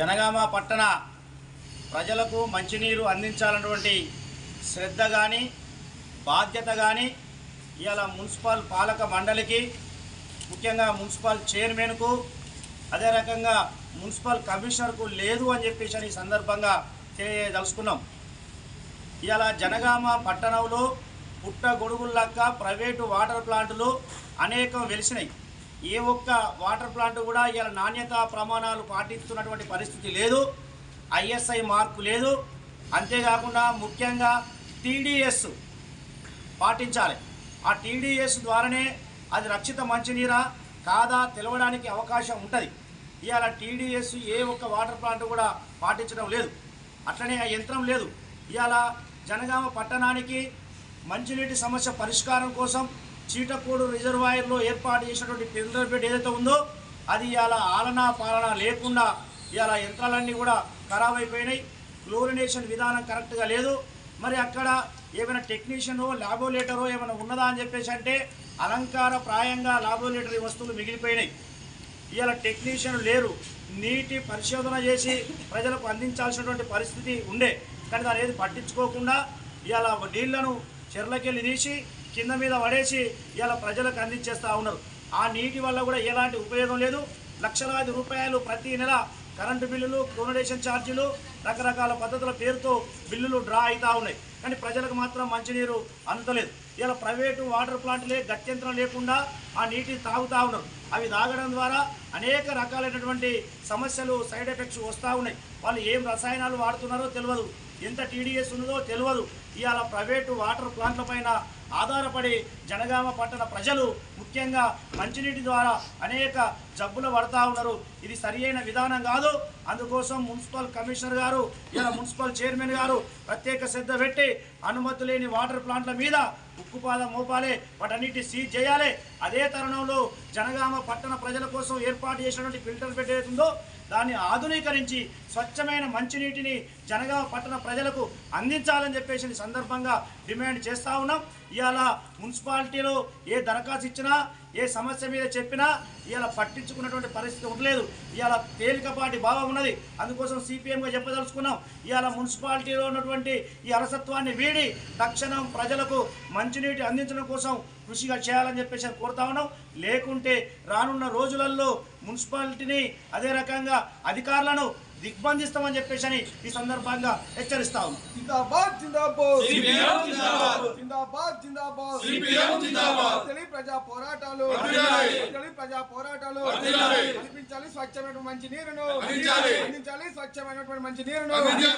జనగామ పట్టణ ప్రజలకు మంచినీరు అందించాలన్నటువంటి శ్రద్ధ కానీ బాధ్యత కానీ ఇవాళ మున్సిపల్ పాలక మండలికి ముఖ్యంగా మున్సిపల్ చైర్మన్కు అదే రకంగా మున్సిపల్ కమిషనర్కు లేదు అని చెప్పేసి ఈ సందర్భంగా తెలియదలుచుకున్నాం ఇవాళ జనగామ పట్టణంలో పుట్ట గొడుగులక్క ప్రైవేటు వాటర్ ప్లాంట్లు అనేకం వెలిసినాయి. ఏ ఒక్క వాటర్ ప్లాంట్ కూడా ఇలా నాణ్యత ప్రమాణాలు పాటిస్తున్నటువంటి పరిస్థితి లేదు. ఐఎస్ఐ మార్కు లేదు. అంతేకాకుండా ముఖ్యంగా టీడీఎస్ పాటించాలి. ఆ టీడీఎస్ ద్వారానే అది రక్షిత మంచినీరా కాదా తెలవడానికి అవకాశం ఉంటుంది. ఇవాళ టీడీఎస్ ఏ ఒక్క వాటర్ ప్లాంట్ కూడా పాటించడం లేదు. అట్లనే ఆ యంత్రం లేదు. ఇవాళ జనగామ పట్టణానికి మంచినీటి సమస్య పరిష్కారం కోసం చీటకూడు రిజర్వాయర్లో ఏర్పాటు చేసినటువంటి ఫిల్టర్ బెడ్ ఏదైతే ఉందో అది ఇవాళ ఆలనా పాలన లేకుండా ఇవాళ యంత్రాలన్నీ కూడా ఖరాబ్ అయిపోయినాయి. క్లోరినేషన్ విధానం కరెక్ట్గా లేదు. మరి అక్కడ ఏమైనా టెక్నీషియనో లాబోరేటరో ఏమైనా ఉన్నదా అని చెప్పేసి అంటే అలంకార ప్రాయంగా లాబోరేటరీ వస్తువులు మిగిలిపోయినాయి. ఇవాళ టెక్నీషియన్ లేరు. నీటి పరిశోధన చేసి ప్రజలకు అందించాల్సినటువంటి పరిస్థితి ఉండే. కానీ దాని ఏది పట్టించుకోకుండా ఇవాళ నీళ్ళను చెర్లకెళ్ళి తీసి కింద మీద పడేసి ఇలా ప్రజలకు అందించేస్తూ ఉన్నారు. ఆ నీటి వల్ల కూడా ఎలాంటి ఉపయోగం లేదు. లక్షలాది రూపాయలు ప్రతి నెల కరెంటు బిల్లులు డొనేషన్ ఛార్జీలు రకరకాల పద్ధతుల పేరుతో బిల్లులు డ్రా అవుతూ ఉన్నాయి. కానీ ప్రజలకు మాత్రం మంచినీరు అందలేదు ఇలా ప్రైవేటు వాటర్ ప్లాంట్లే గత్యంతరం లేకుండా ఆ నీటిని తాగుతూ ఉన్నారు. అవి తాగడం ద్వారా అనేక రకాలైనటువంటి సమస్యలు సైడ్ ఎఫెక్ట్స్ వస్తూ ఉన్నాయి. వాళ్ళు ఏం రసాయనాలు వాడుతున్నారో తెలియదు ఎంత టీడీఎస్ ఉన్నదో తెలియదు ఇవాళ ప్రైవేటు వాటర్ ప్లాంట్ల పైన ఆధారపడి జనగామ పట్టణ ప్రజలు ముఖ్యంగా మంచినీటి ద్వారా అనేక జబ్బులు పడతా ఉన్నారు. ఇది సరియైన విధానం కాదు. అందుకోసం మున్సిపల్ కమిషనర్ గారు ఇలా మున్సిపల్ చైర్మన్ గారు ప్రత్యేక శ్రద్ధ పెట్టి అనుమతి లేని వాటర్ ప్లాంట్ల మీద ఉక్కుపాదం మోపాలి వాటన్నిటి సీజ్ చేయాలి. అదే తరుణంలో జనగామ పట్టణ ప్రజల కోసం ఏర్పాటు చేసినటువంటి ఫిల్టర్ బెడ్ ఏదైతుందో దాన్ని ఆధునీకరించి స్వచ్ఛమైన మంచినీటిని జనగామ పట్టణ ప్రజలకు అందించాలని చెప్పేసి సందర్భంగా డిమాండ్ చేస్తూ ఉన్నాం. ఇవాళ మున్సిపాలిటీలో ఏ దరఖాస్తు ఇచ్చినా ఏ సమస్య మీద చెప్పినా ఇవాళ పట్టించుకున్నటువంటి పరిస్థితి ఉండలేదు ఇవాళ తేలికపాటి భావం ఉన్నది. అందుకోసం సిపిఎంగా చెప్పదలుచుకున్నాం. ఇవాళ మున్సిపాలిటీలో ఉన్నటువంటి ఈ అలసత్వాన్ని వీడి తక్షణం ప్రజలకు మంచినీటి అందించడం కోసం కృషిగా చేయాలని చెప్పేసి కోరుతా ఉన్నాం. లేకుంటే రానున్న రోజులలో మున్సిపాలిటీని అదే రకంగా అధికారులను దిగ్బంధిస్తామని చెప్పేసి అని ఈ సందర్భంగా హెచ్చరిస్తా ఉన్నాం. ప్రజా పోరాటాలు ప్రజా పోరాటాలు. కల్పించాలి స్వచ్ఛమైనటువంటి మంచి నీరును అందించాలి. అందించాలి స్వచ్ఛమైనటువంటి మంచి నీరును అందించాలి.